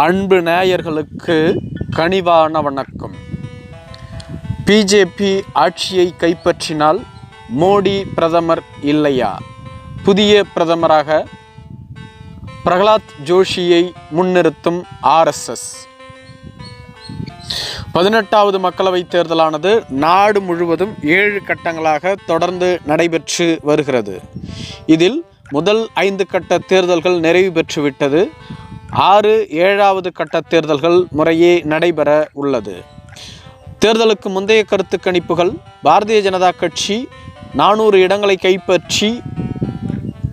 அன்பு நேயர்களுக்கு கனிவான வணக்கம். பிஜேபி ஆட்சியை கைப்பற்றினால் மோடி பிரதமர் இல்லையா? புதிய பிரதமராக பிரகலாத் ஜோஷியை முன்னிறுத்தும் ஆர்எஸ்எஸ் பதினெட்டாவது மக்களவைத் தேர்தலானது நாடு முழுவதும் ஏழு கட்டங்களாக தொடர்ந்து நடைபெற்று வருகிறது. இதில் முதல் ஐந்து கட்ட தேர்தல்கள் நிறைவு பெற்றுவிட்டது. ஆறு ஏழாவது கட்ட தேர்தல்கள் முறையே நடைபெற உள்ளது. தேர்தலுக்கு முந்தைய கருத்து கணிப்புகள் பாரதிய ஜனதா கட்சி நானூறு இடங்களை கைப்பற்றி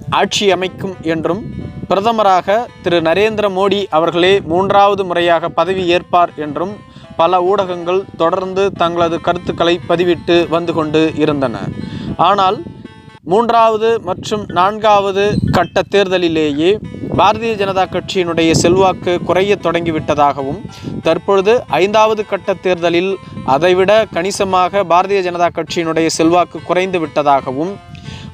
ஆட்சி அமைக்கும் என்றும் பிரதமராக திரு நரேந்திர மோடி அவர்களே மூன்றாவது முறையாக பதவி ஏற்பார் என்றும் பல ஊடகங்கள் தொடர்ந்து தங்களது கருத்துக்களை பதிவிட்டு வந்து கொண்டு இருந்தன. ஆனால் மூன்றாவது மற்றும் நான்காவது கட்ட தேர்தலிலேயே பாரதிய ஜனதா கட்சியினுடைய செல்வாக்கு குறைய தொடங்கிவிட்டதாகவும் தற்பொழுது ஐந்தாவது கட்ட தேர்தலில் அதைவிட கணிசமாக பாரதிய ஜனதா கட்சியினுடைய செல்வாக்கு குறைந்து விட்டதாகவும்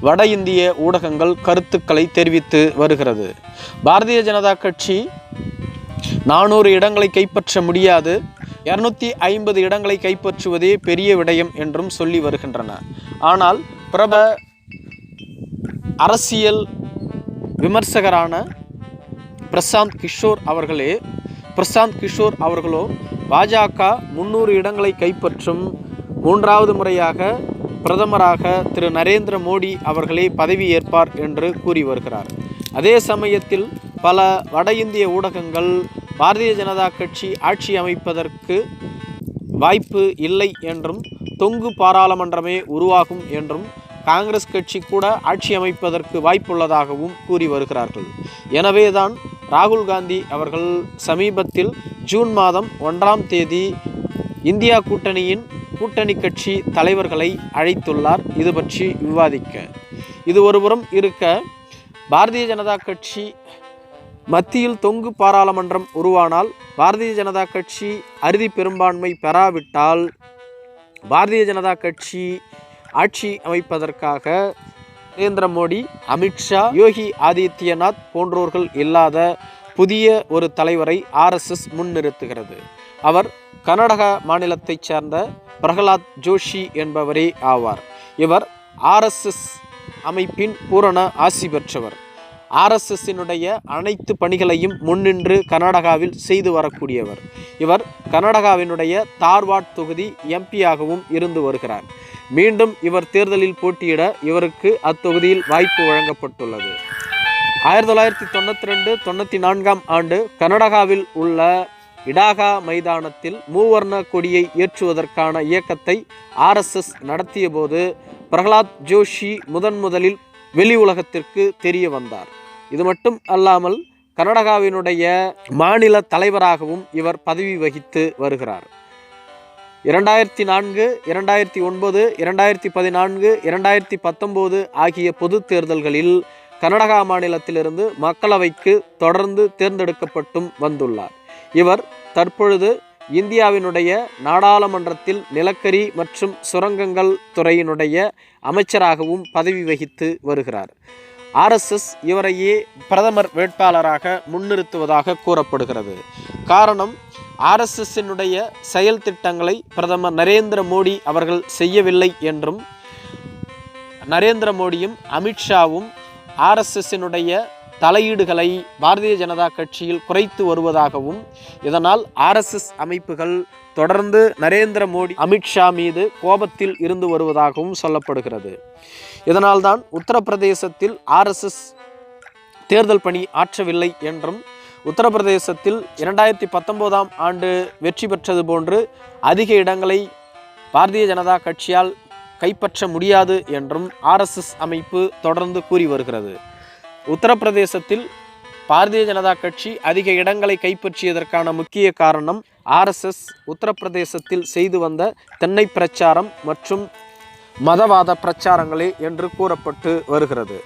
வட இந்திய ஊடகங்கள் கருத்துக்களை தெரிவித்து வருகிறது. பாரதிய ஜனதா கட்சி நானூறு இடங்களை கைப்பற்ற முடியாது இரநூத்தி ஐம்பது இடங்களை கைப்பற்றுவதே பெரிய விடயம் என்றும் சொல்லி வருகின்றன. ஆனால் பிரப அரசியல் விமர்சகரான பிரசாந்த் கிஷோர் அவர்களே பிரசாந்த் கிஷோர் அவர்களோ பாஜக முன்னூறு இடங்களை கைப்பற்றும் மூன்றாவது முறையாக பிரதமராக திரு நரேந்திர மோடி அவர்களே பதவி ஏற்பார் என்று கூறி வருகிறார். அதே சமயத்தில் பல வட இந்திய ஊடகங்கள் பாரதிய ஜனதா கட்சி ஆட்சி அமைப்பதற்கு வாய்ப்பு இல்லை என்றும் தொங்கு பாராளுமன்றமே உருவாகும் என்றும் காங்கிரஸ் கட்சி கூட ஆட்சி அமைப்பதற்கு வாய்ப்புள்ளதாகவும் கூறி வருகிறார்கள். எனவேதான் ராகுல் காந்தி அவர்கள் சமீபத்தில் ஜூன் மாதம் ஒன்றாம் தேதி இந்தியா கூட்டணியின் கூட்டணி கட்சி தலைவர்களை அழைத்துள்ளார். இது பற்றி விவாதிக்க. இது ஒருபுறம் இருக்க பாரதிய ஜனதா கட்சி மத்தியில் தொங்கு பாராளுமன்றம் உருவானால் பாரதிய ஜனதா கட்சி அறுதி பெரும்பான்மை பெறாவிட்டால் பாரதிய ஜனதா கட்சி ஆட்சி அமைப்பதற்காக நரேந்திர மோடி அமித்ஷா யோகி ஆதித்யநாத் போன்றோர்கள் இல்லாத புதிய ஒரு தலைவரை ஆர்எஸ்எஸ் முன்னிறுத்துகிறது. அவர் கர்நாடக மாநிலத்தைச் சேர்ந்த பிரகலாத் ஜோஷி என்பவரே ஆவார். இவர் ஆர்எஸ்எஸ் அமைப்பின் பூரண ஆசி பெற்றவர். ஆர்எஸ்எஸ்ஸினுடைய அனைத்து பணிகளையும் முன்னின்று கர்நாடகாவில் செய்து வரக்கூடியவர். இவர் கர்நாடகாவினுடைய தார்வாட் தொகுதி எம்பியாகவும் இருந்து வருகிறார். மீண்டும் இவர் தேர்தலில் போட்டியிட இவருக்கு அத்தொகுதியில் வாய்ப்பு வழங்கப்பட்டுள்ளது. ஆயிரத்தி தொள்ளாயிரத்தி தொண்ணூற்றி ரெண்டு தொண்ணூற்றி நான்காம் ஆண்டு கர்நாடகாவில் உள்ள இடாகா மைதானத்தில் மூவர்ண கொடியை ஏற்றுவதற்கான இயக்கத்தை ஆர்எஸ்எஸ் நடத்திய போது பிரகலாத் ஜோஷி முதன் முதலில் வெளி உலகத்திற்கு தெரிய வந்தார். இது மட்டும் அல்லாமல் கர்நாடகாவினுடைய மாநில தலைவராகவும் இவர் பதவி வகித்து வருகிறார். இரண்டாயிரத்தி நான்கு இரண்டாயிரத்தி ஒன்பது இரண்டாயிரத்தி பதினான்கு இரண்டாயிரத்தி பத்தொம்போது ஆகிய பொது தேர்தல்களில் கர்நாடகா மாநிலத்திலிருந்து மக்களவைக்கு தொடர்ந்து தேர்ந்தெடுக்கப்பட்டும் வந்துள்ளார். இவர் தற்பொழுது இந்தியாவினுடைய நாடாளுமன்றத்தில் நிலக்கரி மற்றும் சுரங்கங்கள் துறையினுடைய அமைச்சராகவும் பதவி வகித்து வருகிறார். ஆர்எஸ்எஸ் இவரையே பிரதமர் வேட்பாளராக முன்னிறுத்துவதாக கூறப்படுகிறது. காரணம் ஆர்எஸ்எஸ்ஸினுடைய செயல் திட்டங்களை பிரதமர் நரேந்திர மோடி அவர்கள் செய்யவில்லை என்றும் நரேந்திர மோடியும் அமித்ஷாவும் ஆர்எஸ்எஸ்ஸினுடைய தலையீடுகளை பாரதிய ஜனதா கட்சியில் குறைத்து வருவதாகவும் இதனால் ஆர்எஸ்எஸ் அமைப்புகள் தொடர்ந்து நரேந்திர மோடி அமித்ஷா மீது கோபத்தில் இருந்து வருவதாகவும் சொல்லப்படுகிறது. இதனால்தான் உத்தரப்பிரதேசத்தில் ஆர்எஸ்எஸ் தேர்தல் பணி ஆற்றவில்லை என்றும் உத்தரப்பிரதேசத்தில் இரண்டாயிரத்தி பத்தொம்போதாம் ஆண்டு வெற்றி பெற்றது போன்று அதிக இடங்களை பாரதிய ஜனதா கட்சியால் கைப்பற்ற முடியாது என்றும் ஆர்எஸ்எஸ் அமைப்பு தொடர்ந்து கூறி வருகிறது. உத்தரப்பிரதேசத்தில் பாரதிய ஜனதா கட்சி அதிக இடங்களை கைப்பற்றியதற்கான முக்கிய காரணம் ஆர்எஸ்எஸ் உத்தரப்பிரதேசத்தில் செய்து வந்த தென்னை பிரச்சாரம் மற்றும் மதவாத பிரச்சாரங்களே என்று கூறப்பட்டு வருகிறது.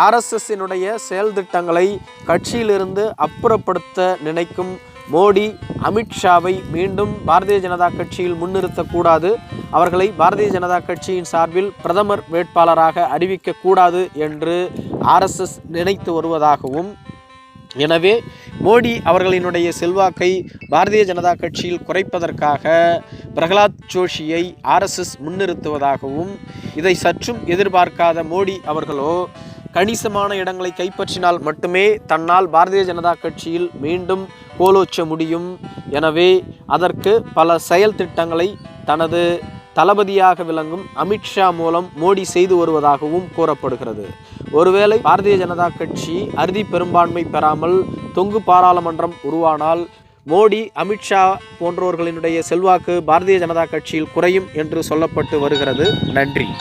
ஆர்எஸ்எஸ்ஸினுடைய செயல் திட்டங்களை கட்சியிலிருந்து அப்புறப்படுத்த நினைக்கும் மோடி அமித்ஷாவை மீண்டும் பாரதிய ஜனதா கட்சியில் முன்னிறுத்தக்கூடாது. அவர்களை பாரதிய ஜனதா கட்சியின் சார்பில் பிரதமர் வேட்பாளராக அறிவிக்கக்கூடாது என்று ஆர்எஸ்எஸ் நினைத்து வருவதாகவும் எனவே மோடி அவர்களினுடைய செல்வாக்கை பாரதிய ஜனதா கட்சியில் குறைப்பதற்காக பிரகலாத் ஜோஷியை ஆர்எஸ்எஸ் முன்னிறுத்துவதாகவும் இதை சற்றும் எதிர்பார்க்காத மோடி அவர்களோ கணிசமான இடங்களை கைப்பற்றினால் மட்டுமே தன்னால் பாரதிய ஜனதா கட்சியில் மீண்டும் கோலோச்ச முடியும். எனவே அதற்கு பல செயல் திட்டங்களை தனது தளபதியாக விளங்கும் அமித்ஷா மூலம் மோடி செய்து வருவதாகவும் கூறப்படுகிறது. ஒருவேளை பாரதிய ஜனதா கட்சி அறுதி பெரும்பான்மை பெறாமல் தொங்கு பாராளுமன்றம் உருவானால் மோடி அமித்ஷா போன்றோர்களினுடைய செல்வாக்கு பாரதிய ஜனதா கட்சியில் குறையும் என்று சொல்லப்பட்டு வருகிறது. நன்றி.